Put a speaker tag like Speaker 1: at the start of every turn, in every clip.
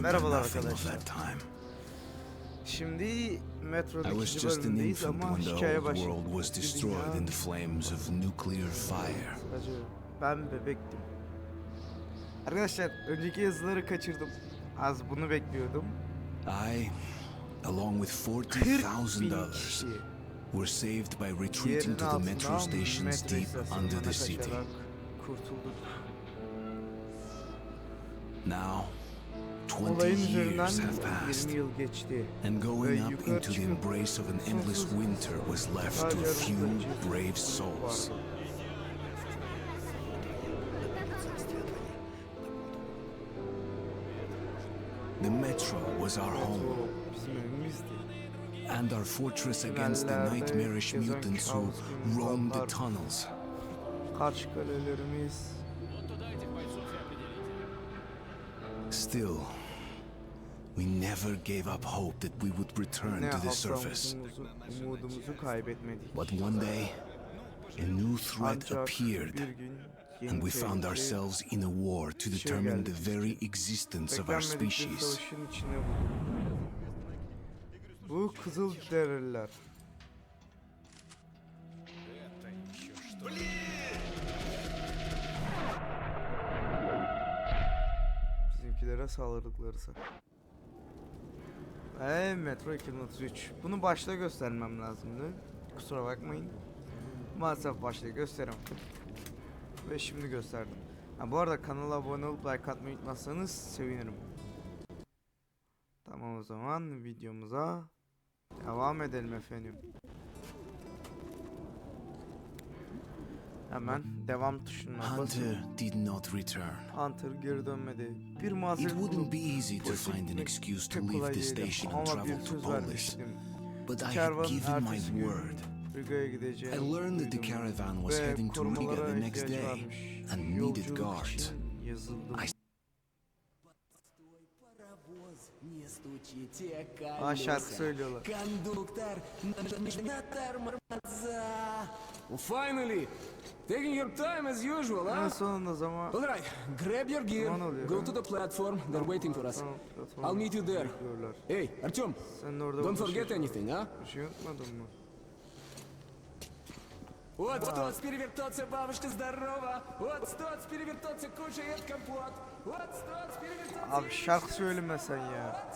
Speaker 1: Merhabalar arkadaşlar. Şimdi
Speaker 2: I was just an infant when the
Speaker 1: hikaye
Speaker 2: old
Speaker 1: başladı.
Speaker 2: world was
Speaker 1: Bir
Speaker 2: destroyed
Speaker 1: dünya-
Speaker 2: in the flames of nuclear fire.
Speaker 1: Acı. Ben bebektim. Arkadaşlar önceki yazıları kaçırdım. Az bunu bekliyordum.
Speaker 2: I, along with
Speaker 1: 40
Speaker 2: 40,000
Speaker 1: bin
Speaker 2: others, were saved by retreating to the metro stations deep under the city. Now, 20
Speaker 1: Olayın üzerinden
Speaker 2: years have passed,
Speaker 1: 20 yıl geçti.
Speaker 2: and going up into the embrace of an endless winter was left to a few brave souls. The metro was our home.
Speaker 1: Metro bizim evimizdi.
Speaker 2: and our fortress against the nightmarish mutants who roamed the tunnels. Still, we never gave up hope that we would return to the surface. But one day, a new threat appeared, and we found ourselves in a war to
Speaker 1: şey
Speaker 2: determine the very existence of our species.
Speaker 1: Bu Kızıl Dereliler. Bizimkilere saldırdıklarısa. Eee Metro 2033. Bunu başta göstermem lazımdı. Kusura bakmayın. Maalesef başta gösteremem. Ve şimdi gösterdim. Ha, bu arada kanala abone olup like atmayı unutmazsanız sevinirim. Tamam o zaman videomuza devam edelim efendim. Hemen devam tuşuna basın.
Speaker 2: Hunter did not return.
Speaker 1: Hunter geri dönmedi. Bir
Speaker 2: It
Speaker 1: mazeret
Speaker 2: wouldn't
Speaker 1: bulup
Speaker 2: be easy to
Speaker 1: polise
Speaker 2: find an
Speaker 1: gitmek
Speaker 2: excuse to
Speaker 1: pek
Speaker 2: leave
Speaker 1: kolay
Speaker 2: the
Speaker 1: değildi.
Speaker 2: station and
Speaker 1: Ama bir
Speaker 2: travel to
Speaker 1: söz
Speaker 2: Polis.
Speaker 1: vermiştim.
Speaker 2: But I had
Speaker 1: Kervanın
Speaker 2: given my
Speaker 1: ertesi gün
Speaker 2: word.
Speaker 1: Riga'ya gideceğim.
Speaker 2: I learned that the
Speaker 1: duydum.
Speaker 2: caravan was
Speaker 1: Ve
Speaker 2: heading to Riga
Speaker 1: korumalara
Speaker 2: the next
Speaker 1: ihtiyaç
Speaker 2: day
Speaker 1: varmış.
Speaker 2: and needed
Speaker 1: Yolculuk
Speaker 2: guards.
Speaker 1: için yazıldım.
Speaker 2: I-
Speaker 1: Aa şarkı söylüyorlar.
Speaker 3: Кондуктор, нажиматор, тормоза. Well, finally, taking your time as usual,
Speaker 1: En
Speaker 3: huh?
Speaker 1: sonunda zaman
Speaker 3: All right, grab your gear,
Speaker 1: Zaman oluyor,
Speaker 3: go
Speaker 1: ha?
Speaker 3: to the platform. They're waiting for us.
Speaker 1: Tamam, platformda
Speaker 3: I'll meet you there.
Speaker 1: bekliyorlar.
Speaker 3: Hey, Artyom,
Speaker 1: Sen de orada
Speaker 3: don't
Speaker 1: buluşuruz.
Speaker 3: forget anything, huh?
Speaker 1: Bir şey unutmadın mı?
Speaker 3: Вот тот с перевертоться, бабушка здорова. Вот тот с перевертоться, кушает компот. Вот тот с перевертоться...
Speaker 1: Abi şarkı söyleme sen ya.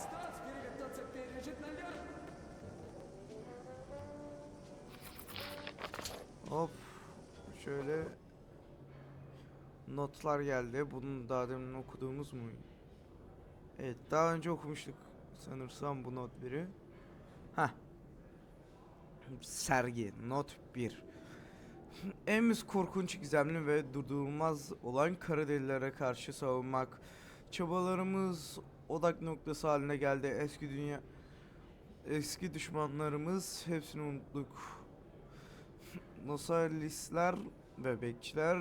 Speaker 1: Hop. Şöyle notlar geldi. Bunu daha demin okuduğumuz mu? Evet, daha önce okumuştuk sanırsam bu not biri. Ha. Sergi not 1. Emimiz korkunç, gizemli ve durdurulmaz olan kara delilere karşı savunmak. Çabalarımız odak noktası haline geldi. Eski dünya eski düşmanlarımız hepsini unuttuk. Nosalistler ve bekçiler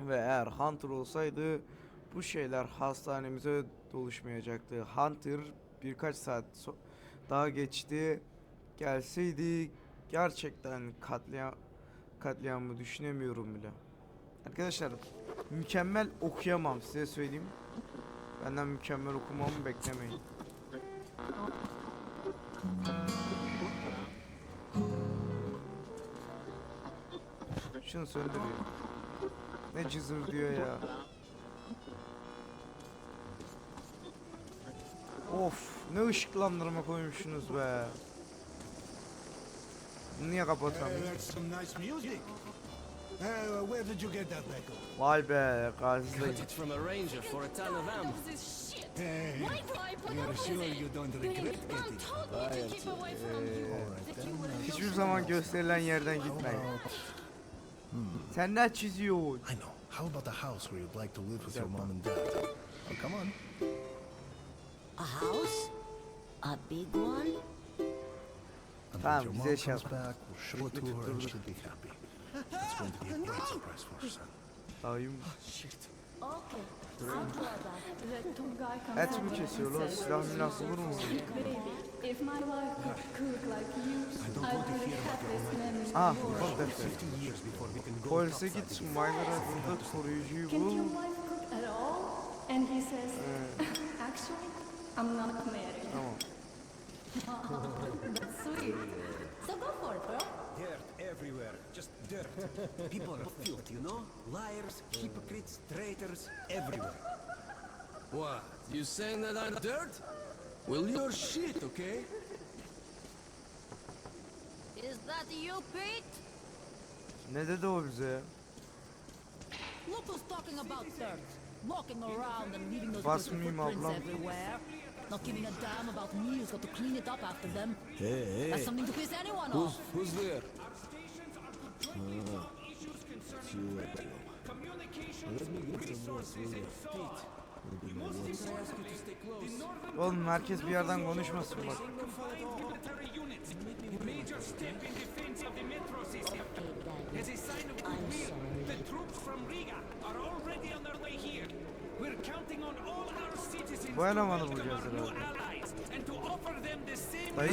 Speaker 1: ve eğer Hunter olsaydı bu şeyler hastanemize doluşmayacaktı. Hunter birkaç saat so- daha geçti. Gelseydi gerçekten katliam katliamı düşünemiyorum bile. Arkadaşlar mükemmel okuyamam size söyleyeyim. Benden mükemmel okumamı beklemeyin. Şunu söndürüyor. Ne cızır diyor ya. Of ne ışıklandırma koymuşsunuz be. Niye kapatamıyorum? Vay be.
Speaker 4: Hey, sure you don't regret getting
Speaker 5: a
Speaker 1: Hiçbir zaman gösterilen yerden gitmeyin. Sen ne çiziyorsun?
Speaker 6: I know. How about the house where you'd like to live with your mom and dad? Oh, come on.
Speaker 7: A house? A big one?
Speaker 6: And
Speaker 1: Tamam,
Speaker 6: when your
Speaker 1: bize
Speaker 6: mom
Speaker 1: şey
Speaker 6: comes
Speaker 1: yap.
Speaker 6: back, we'll show it to her and she'll be happy. It's going to be a great surprise for her son.
Speaker 1: Dayım.
Speaker 7: Okay, I'll do that.
Speaker 5: Comes
Speaker 1: Et mi kesiyor lan? Silah milah vurur mu?
Speaker 5: Baby, if my wife could cook like you, I'd be the happiest man in the
Speaker 1: Ah,
Speaker 5: world.
Speaker 1: bak defter.
Speaker 4: 50 years before we can go
Speaker 1: Polise
Speaker 4: topside
Speaker 1: git,
Speaker 4: again.
Speaker 1: Myler adında koruyucuyu
Speaker 5: Can't
Speaker 1: bul.
Speaker 5: your wife cook at all?
Speaker 8: And he says, actually, I'm not married.
Speaker 1: Tamam.
Speaker 8: That's sweet.
Speaker 7: So go for it, bro.
Speaker 3: Dirt everywhere, just dirt. People are filth, you know? Liars, hypocrites, traitors, everywhere. What? You saying that I'm dirt? Well, you're shit, okay?
Speaker 7: Is that you, Pete?
Speaker 1: Ne dedi o bize ya?
Speaker 7: Look who's talking about dirt. Walking around and leaving those dirty footprints
Speaker 1: ablam?
Speaker 7: everywhere. Not giving a damn about me who's got to clean it up after them.
Speaker 9: Hey, hey.
Speaker 7: That's something to piss anyone
Speaker 3: Who's,
Speaker 7: off.
Speaker 3: who's there?
Speaker 1: Oğlum herkes bir yerden konuşmasın bak.
Speaker 10: Major step We're counting on all our citizens
Speaker 1: Bu elemanı bulacağız herhalde. Dayı-.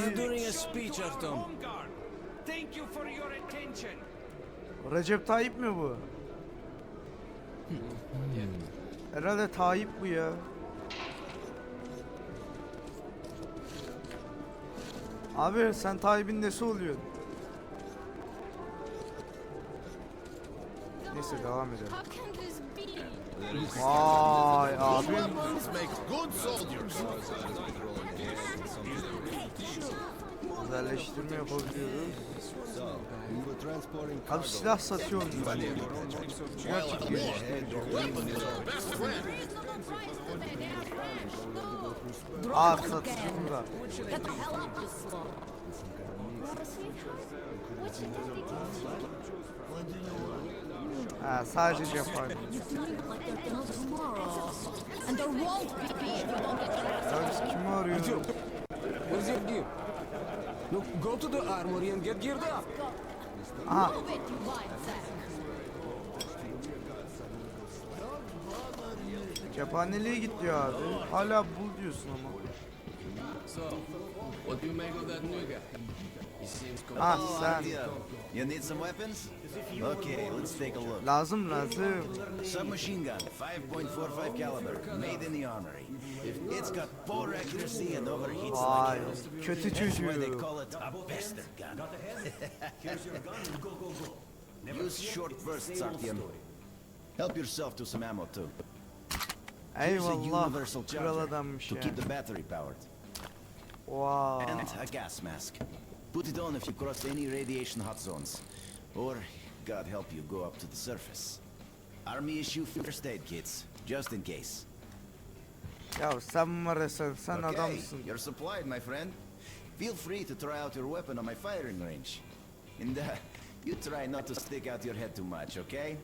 Speaker 1: Recep Tayyip mi bu? Herhalde Tayyip bu ya. Abi sen Tayyip'in nesi oluyorsun? Neyse devam edelim. Vay abi.
Speaker 6: Make good soldiers.
Speaker 1: Özelleştirme yapabiliyoruz. Abi silah satıyor bunlar. Gerçek bir Aa satıcı burada. Ha sadece Japon. Sen kimi arıyorsun?
Speaker 3: Where's your gear? Look, go to the armory and get geared up.
Speaker 1: Aha cephaneliğe git diyor abi. Hala bul diyorsun ama.
Speaker 3: So, what do you make of that new guy? He seems
Speaker 1: Ah
Speaker 11: Oh,
Speaker 1: sen.
Speaker 11: You need some weapons? Okay, let's take a look.
Speaker 1: Lazım lazım.
Speaker 11: Submachine gun, 5.45 caliber, made in the armory. It's got poor accuracy and overheats
Speaker 1: Vay
Speaker 11: like hell.
Speaker 1: kötü
Speaker 11: That's why they call it a bastard gun. Use short bursts, Artyom. Help yourself to some ammo too. Here's a
Speaker 1: Eyvallah.
Speaker 11: universal
Speaker 1: Kral
Speaker 11: charger
Speaker 1: adammış
Speaker 11: to keep the battery powered.
Speaker 1: Wow.
Speaker 11: And a gas mask. Put it on if you cross any radiation hot zones. Or, God help you, go up to the surface. Army issue first aid kits, just in case.
Speaker 1: Ya sen var ya sen, sen
Speaker 11: okay,
Speaker 1: adamsın.
Speaker 11: you're supplied, my friend. Feel free to try out your weapon on my firing range. And uh, you try not to stick out your head too much, okay?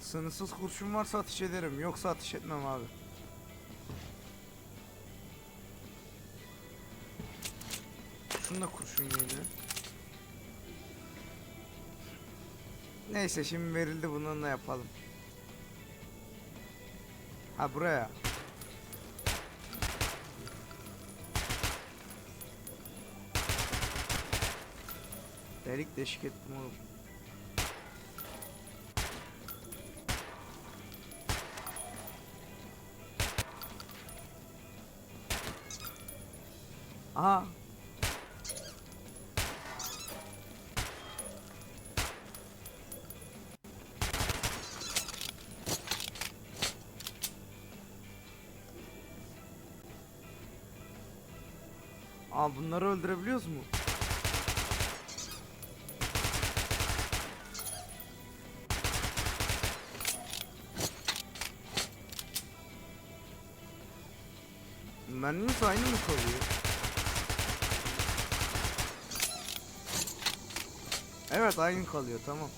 Speaker 1: Sınırsız kurşun varsa ateş ederim. Yoksa ateş etmem abi. Şunda kurşun geliyor. Neyse şimdi verildi bununla yapalım. Ha buraya. Delik deşik ettim oğlum. Aha. Aa bunları öldürebiliyoruz mu? Mermimiz aynı mı kalıyor? Evet aynı kalıyor tamam.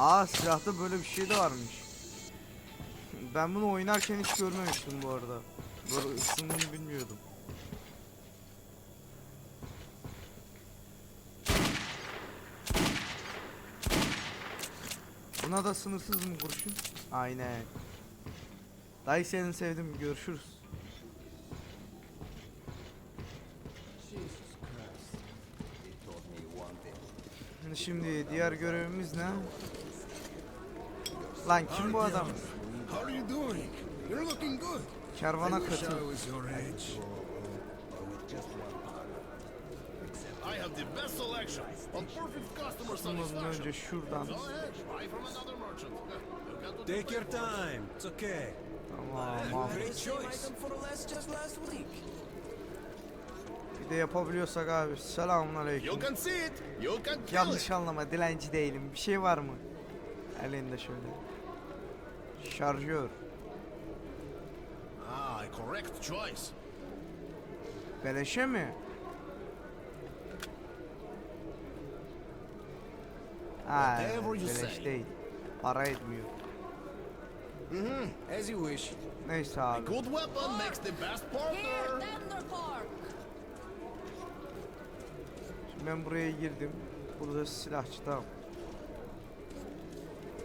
Speaker 1: Aa silahta böyle bir şey de varmış. Ben bunu oynarken hiç görmemiştim bu arada. Böyle ısındığını bilmiyordum. Buna da sınırsız mı kurşun? Aynen. Dayı senin sevdim. Görüşürüz. Şimdi diğer görevimiz ne? Lan kim bu adam? Kervana katıl.
Speaker 6: I have the best selection of perfect customer
Speaker 1: Bundan
Speaker 6: satisfaction.
Speaker 1: önce şuradan.
Speaker 3: Take your time. It's okay.
Speaker 1: Tamam.
Speaker 3: Great choice.
Speaker 1: Bir de yapabiliyorsak abi. Selamun aleyküm.
Speaker 6: You can see it. You can kill it.
Speaker 1: Yanlış anlama dilenci değilim. Bir şey var mı? Elinde şöyle. Şarjör.
Speaker 6: Ah, correct choice.
Speaker 1: Beleşe mi? Ha,
Speaker 6: Whatever you
Speaker 1: beleş değil. Para etmiyor.
Speaker 3: As you wish.
Speaker 1: Neyse
Speaker 6: A
Speaker 1: abi.
Speaker 6: good weapon makes the best
Speaker 7: Here,
Speaker 6: partner.
Speaker 7: Thunder Park.
Speaker 1: Şimdi ben buraya girdim. Burada silahçı tamam. Kervana katıldı.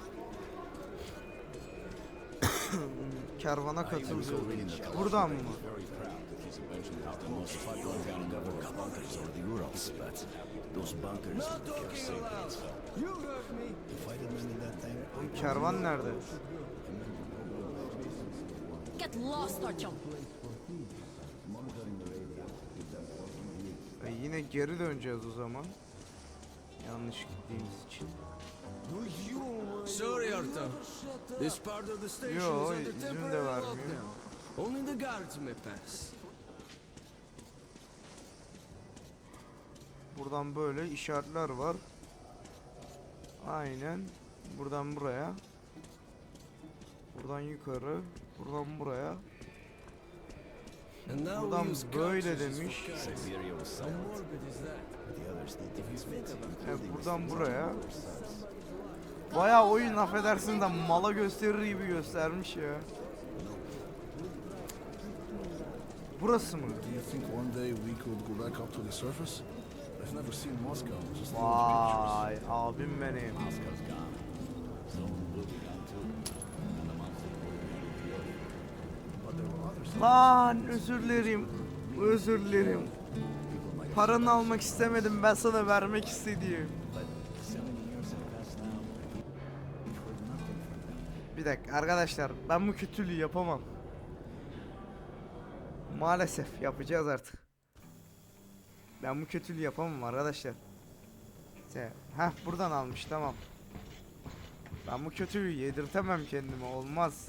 Speaker 1: Buradan mı?
Speaker 11: The most popular gun in the world bunkers are the Urals, but those bunkers
Speaker 3: Not talking aloud. You heard me.
Speaker 1: Oğlum kervan nerede?
Speaker 7: Get lost, Artyom.
Speaker 1: E yine geri döneceğiz o zaman. Yanlış gittiğimiz için.
Speaker 3: Sorry, Artyom. This part of the station
Speaker 1: Yo,
Speaker 3: is under temporary lockdown. Only the guards may pass.
Speaker 1: Buradan böyle işaretler var. Aynen. Buradan buraya. Buradan yukarı. Buradan buraya. Buradan böyle demiş. Evet buradan buraya. Bayağı oyun affedersin de mala gösterir gibi göstermiş ya. Burası mı?
Speaker 6: Do you think one day we could go back up to the surface? I've never seen Moscow. Just
Speaker 1: Vay abim benim. Lan özür dilerim. Özür dilerim. Paranı almak istemedim ben sana vermek istediğim. Dakika arkadaşlar ben bu kötülüğü yapamam. Maalesef yapacağız artık. Ben bu kötülüğü yapamam arkadaşlar. Heh buradan almış tamam. Ben bu kötülüğü yedirtemem kendime olmaz.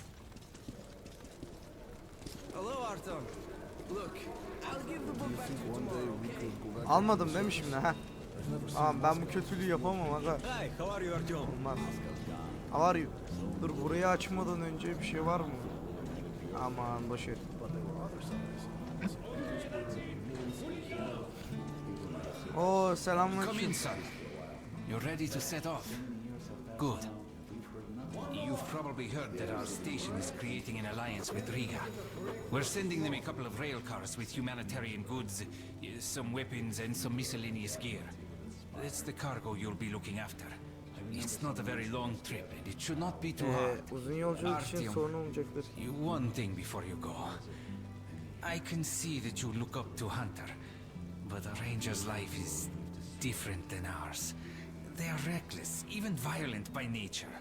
Speaker 1: Almadım değil mi şimdi ha? Tamam ben bu kötülüğü yapamam aga. Olmaz. Are you? Dur burayı açmadan önce bir şey var mı? Aman boş ver. Oo selamünaleyküm.
Speaker 8: You're ready to set off? Good. You've probably heard that our station is creating an alliance with Riga. We're sending them a couple of rail cars with humanitarian goods, some weapons, and some miscellaneous gear. That's the cargo you'll be looking after. It's not a very long trip, and it should not be too
Speaker 1: Ee,
Speaker 8: hard.
Speaker 1: uzun yolculuk için
Speaker 8: Artyom.
Speaker 1: sorun olmayacaktır.
Speaker 8: You- One thing before you go. I can see that you look up to Hunter, but a ranger's life is different than ours. They are reckless, even violent by nature.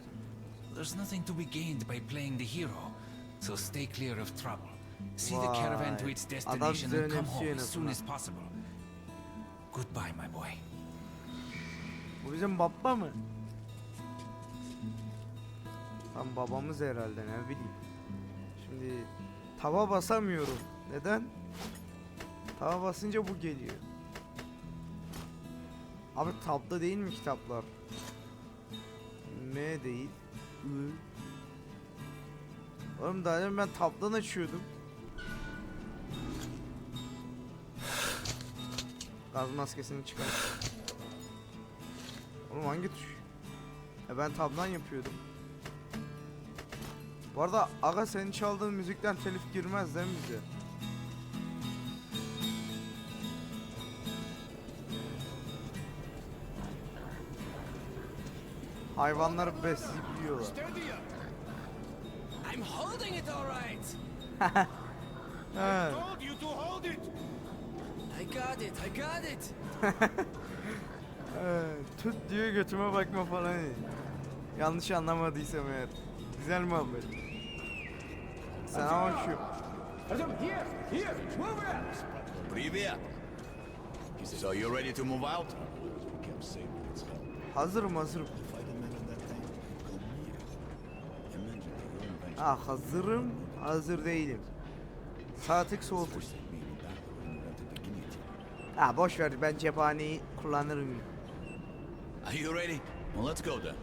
Speaker 8: There's nothing to be gained by playing the hero, so stay clear of trouble. See the caravan to its destination and come home as soon as possible. Goodbye, my boy.
Speaker 1: Bu bizim baba mı? Tam babamız herhalde ne bileyim. Şimdi tava basamıyorum. Neden? Tava basınca bu geliyor. Abi tabda değil mi kitaplar? M değil. I. Oğlum daha demin ben tabdan açıyordum. Gaz maskesini çıkar. Oğlum hangi tuş? E ben tabdan yapıyordum. Bu arada aga senin çaldığın müzikten telif girmez değil mi bize? Hayvanlar besleyip yiyorlar.
Speaker 3: I'm holding it all right.
Speaker 1: He.
Speaker 4: Told you to hold it!
Speaker 3: I got it. I got it.
Speaker 1: Tut diyor götüme bakma falan. Yanlış anlamadıysam eğer. Güzel muhabbet. Selamünaleyküm.
Speaker 11: Привет! So you ready to move out?
Speaker 1: Hazırım hazırım. Ah hazırım, hazır değilim. Saatlik soğutur. Ha boş ver ben cephaneyi kullanırım.
Speaker 11: Are you ready? Well, let's go then.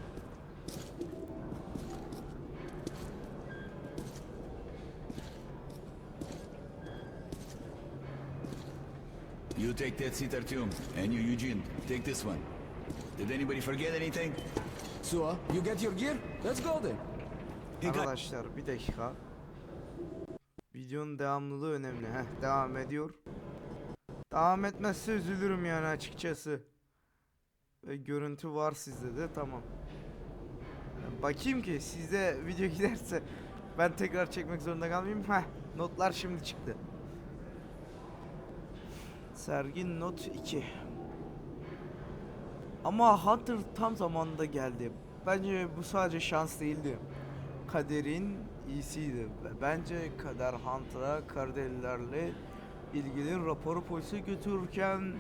Speaker 11: You take that Citar tune, and you, Eugene, take this one. Did anybody forget anything?
Speaker 3: So, you get your gear? Let's go then.
Speaker 1: Arkadaşlar bir dakika. Videonun devamlılığı önemli. Heh, devam ediyor. Devam etmezse üzülürüm yani açıkçası. Ve görüntü var sizde de tamam. Bakayım ki sizde video giderse ben tekrar çekmek zorunda kalmayayım. Heh, notlar şimdi çıktı. Sergin not 2. Ama Hunter tam zamanında geldi. Bence bu sadece şans değildi. Kader'in iyisiydi. Bence Kader Hunter'a Karadelililerle ilgili raporu polise götürürken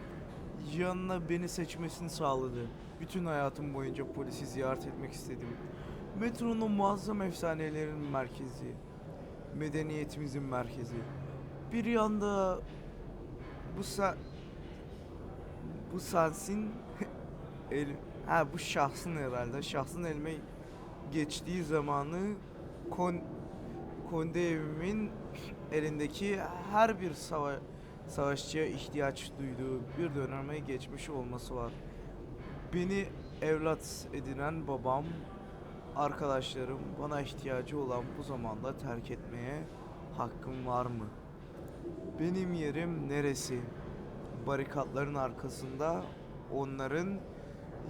Speaker 1: yanına beni seçmesini sağladı. Bütün hayatım boyunca polisi ziyaret etmek istedim. Metronun muazzam efsanelerin merkezi. Medeniyetimizin merkezi. Bir yanda bu sa bu sensin el ha bu şahsın herhalde. Şahsın elime geçtiği zamanı kon Konde evimin elindeki her bir sava savaşçıya ihtiyaç duyduğu bir döneme geçmiş olması var. Beni evlat edinen babam, arkadaşlarım bana ihtiyacı olan bu zamanda terk etmeye hakkım var mı? Benim yerim neresi? Barikatların arkasında onların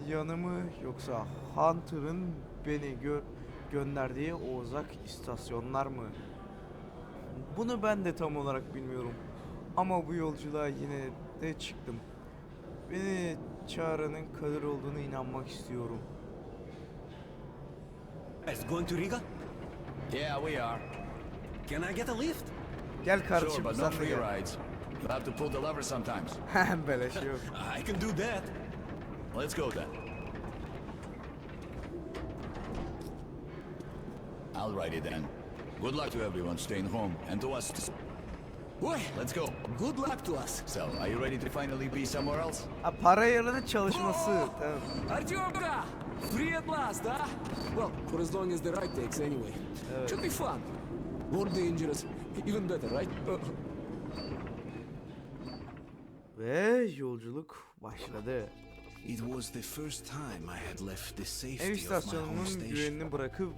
Speaker 1: yanımı yoksa Hunter'ın beni gö gönderdiği o uzak istasyonlar mı? Bunu ben de tam olarak bilmiyorum. Ama bu yolculuğa yine de çıktım. Beni çağıranın kader olduğunu inanmak istiyorum.
Speaker 12: Guys, going to Riga?
Speaker 11: Yeah, we are.
Speaker 12: Can I get a lift?
Speaker 1: Gel
Speaker 11: Sure,
Speaker 1: kardeşim de
Speaker 11: free
Speaker 1: gel.
Speaker 11: rides. You'll have to pull the lever sometimes.
Speaker 1: Beleş yok.
Speaker 12: I can do that.
Speaker 11: Let's go then. Alrighty then. Good luck to everyone staying home, and to us.
Speaker 3: Boy,
Speaker 11: Let's go.
Speaker 3: good luck to us.
Speaker 11: So, are you ready to finally be somewhere else?
Speaker 1: Ha, para yerine çalışması. Tamam.
Speaker 3: Artyomka! Free at last, huh? Well, for as long as the ride takes anyway. Should be fun. More dangerous. Even better, right? Uh,
Speaker 1: Ve yolculuk başladı.
Speaker 2: It was the first time I had left the
Speaker 1: Ev
Speaker 2: safety of my home
Speaker 1: istasyonunun güvenini bırakıp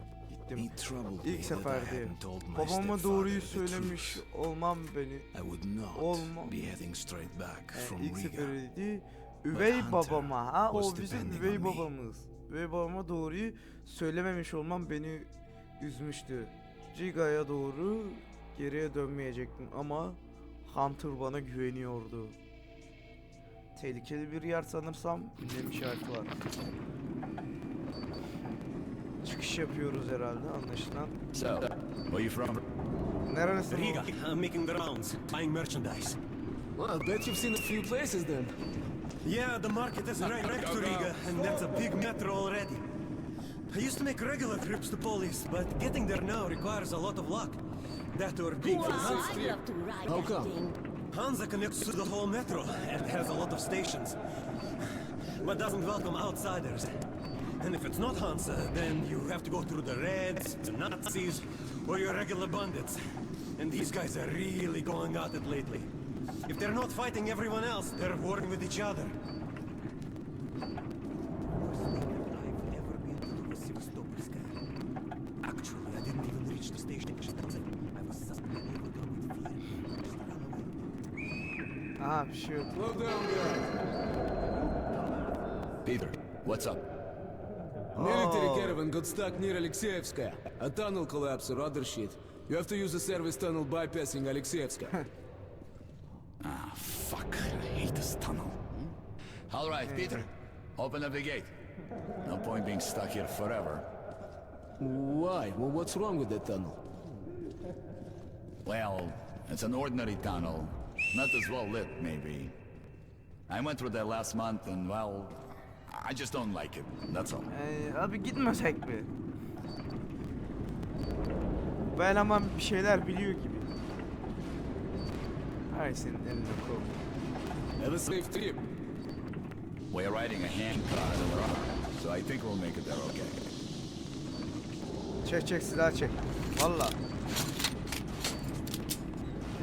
Speaker 1: gittim. İlk
Speaker 2: that I
Speaker 1: seferde
Speaker 2: hadn't told my
Speaker 1: babama doğruyu söylemiş olmam beni
Speaker 2: I would not
Speaker 1: Olma-
Speaker 2: be heading straight back
Speaker 1: Yani
Speaker 2: from
Speaker 1: ilk
Speaker 2: Riga.
Speaker 1: seferiydi. Üvey babama ha o bizim üvey babamız. Üvey babama doğruyu söylememiş olmam beni üzmüştü. Riga'ya doğru geriye dönmeyecektim ama Hunter bana güveniyordu. Tehlikeli bir yer sanırsam ünlem işareti var. Çıkış yapıyoruz herhalde anlaşılan.
Speaker 11: So, where you from?
Speaker 1: Nerelisin?
Speaker 12: Riga. I'm making the rounds, buying merchandise.
Speaker 3: well, I bet you've seen a few places then.
Speaker 12: Yeah, the market is right next to Riga, and that's a big metro already. I used to make regular trips to Polis, but getting there now requires a lot of luck. That or big
Speaker 7: Wow,
Speaker 12: facilities.
Speaker 7: I'd love to ride
Speaker 3: How come?
Speaker 12: Hansa connects to the whole metro and has a lot of stations, but doesn't welcome outsiders. And if it's not Hansa, then you have to go through the Reds, the Nazis, or your regular bandits. And these guys are really going at it lately. If they're not fighting everyone else, they're warring with each other. Didn't even reach the station. I was suspended with fear. Just ran away.
Speaker 1: Aha bir şey.
Speaker 3: Slow down, guy.
Speaker 11: Peter, what's up?
Speaker 3: Military
Speaker 1: Oh.
Speaker 3: caravan got stuck near Alexeyevskaya. A tunnel collapse or other shit. You have to use the service tunnel bypassing Alexeyevska.
Speaker 2: Ah, fuck. I hate this tunnel.
Speaker 13: All right, Peter. Open up the gate. No point being stuck here forever.
Speaker 3: Why? Well, what's wrong with the tunnel?
Speaker 13: Well, it's an ordinary tunnel. Not as well lit, maybe. I went through there last month and, well, I just don't like it. That's all.
Speaker 1: Ee, abi gitmesek mi? Bu eleman bir şeyler biliyor gibi. Ay senin eline kol.
Speaker 3: Have a safe trip.
Speaker 13: We're riding a hand car in the rock, so I think we'll make it there okay.
Speaker 1: Çek çek silah çek. Valla.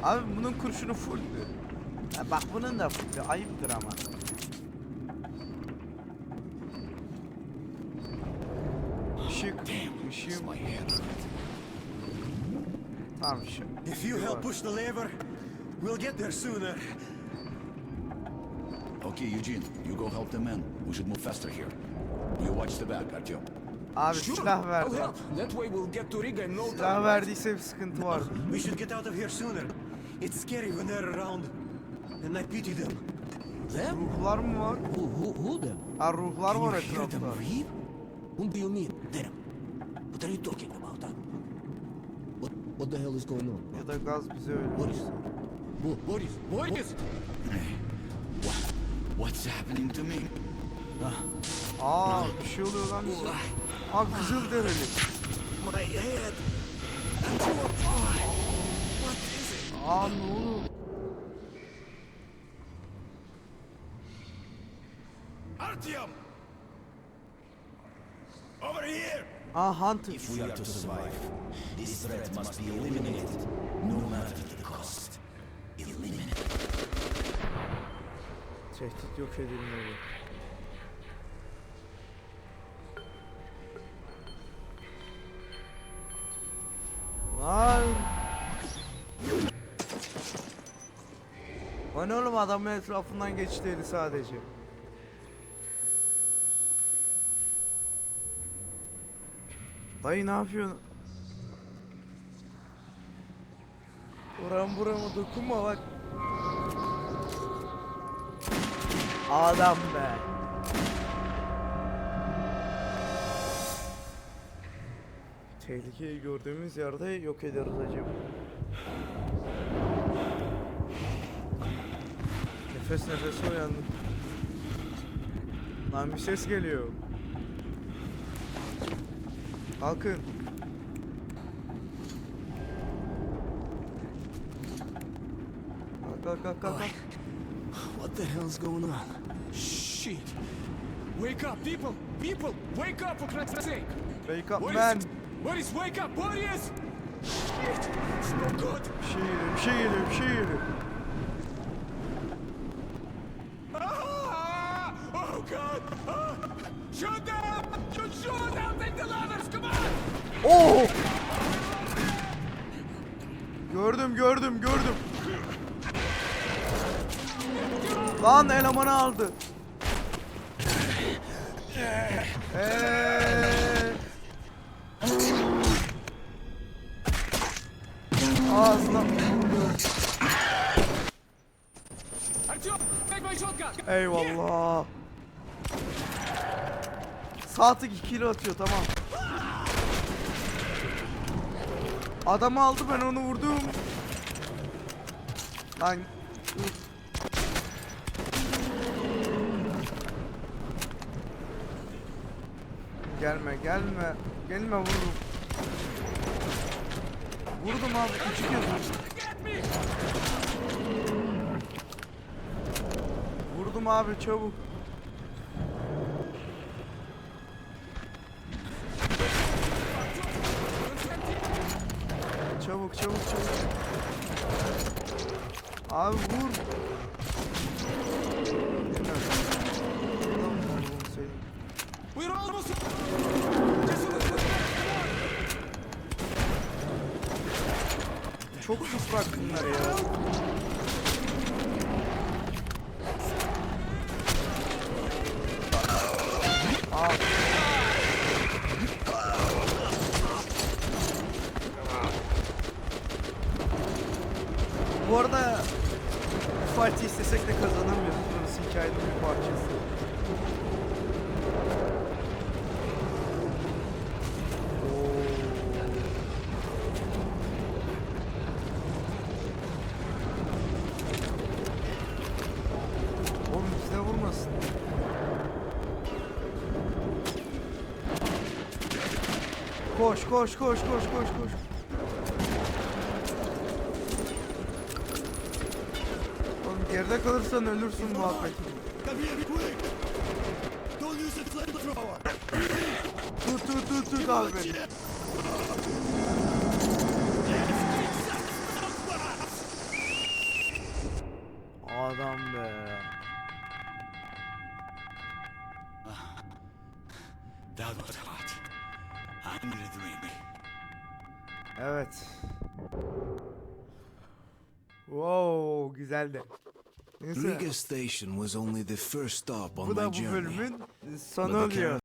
Speaker 1: Abi bunun kurşunu fulldü. Ha, bak bunun da fulldü. Ayıptır ama. Işık. Işığım. Tamam ışık.
Speaker 12: If you help push the lever, we'll get there sooner.
Speaker 13: Okay, Eugene, you go help the men. We should move faster here. You watch the back, Artyom.
Speaker 1: Abi silah
Speaker 3: I'll
Speaker 1: verdi.
Speaker 3: help. That way we'll get to Riga in no
Speaker 1: Silah verdiyse bir sıkıntı var.
Speaker 12: We should get out of here sooner. It's scary when they're around, and I pity them.
Speaker 3: Them?
Speaker 1: Ruhlar mı var?
Speaker 3: Who, who, who them?
Speaker 1: Ha ruhlar
Speaker 12: Can you
Speaker 1: var
Speaker 12: hear them
Speaker 1: etrafta.
Speaker 12: breathe?
Speaker 3: Whom do you mean?
Speaker 12: Them. What are you talking about? Huh?
Speaker 3: What, what the hell is going on?
Speaker 1: Ya da gaz bize öyle.
Speaker 3: Boris. Bo Boris. Boris!
Speaker 13: What's happening to me?
Speaker 1: Aa bir şey oluyor lan bize. Abi kızıl dereli.
Speaker 12: My head.
Speaker 1: Aa ne oluyor?
Speaker 4: Artyom! Over here!
Speaker 1: Aa Hunter.
Speaker 11: If we are to survive, this threat must be eliminated, no matter the cost. Eliminated.
Speaker 1: Tehdit yok edilmeli. Lan. O ne oğlum adamın etrafından geçti sadece. Dayı ne yapıyorsun? Buram burama dokunma bak. Adam be. Tehlikeyi gördüğümüz yerde yok ederiz acaba. Nefes nefese uyandım. Lan bir ses geliyor. Kalkın. Kalk kalk kalk kalk. kalk.
Speaker 3: What the hell's going on? Shit! Wake up, people! People! Wake up for Christ's sake!
Speaker 1: Wake up man.
Speaker 3: Boris, wake up! Boris! Shit! It's no good!
Speaker 1: Bir şey geliyor, bir şey geliyor, bir şey geliyor.
Speaker 3: Ah! Oh God! Ah! Shoot them! Shoot, shoot! I'll take the ladders! Come on!
Speaker 1: Oo! Gördüm, gördüm, gördüm. Lan elemanı aldı. Eyvallah. Saatlik 2 kilo atıyor tamam. Adamı aldı ben onu vurdum. Lan. Gelme gelme. Gelme vururum. Vurdum abi iki kez vurdum. Vurdum abi çabuk. Çabuk çabuk çabuk. Abi vur.
Speaker 3: We're almost...
Speaker 1: Çok sus bunlar ya. Koş koş koş koş koş koş. Oğlum geride kalırsan ölürsün muhabbet. Tut tut tut tut abi güzeldi. Neyse
Speaker 2: Riga Station was only the first stop on
Speaker 1: bu da
Speaker 2: my
Speaker 1: bu
Speaker 2: journey.
Speaker 1: bölümün sonu oluyor.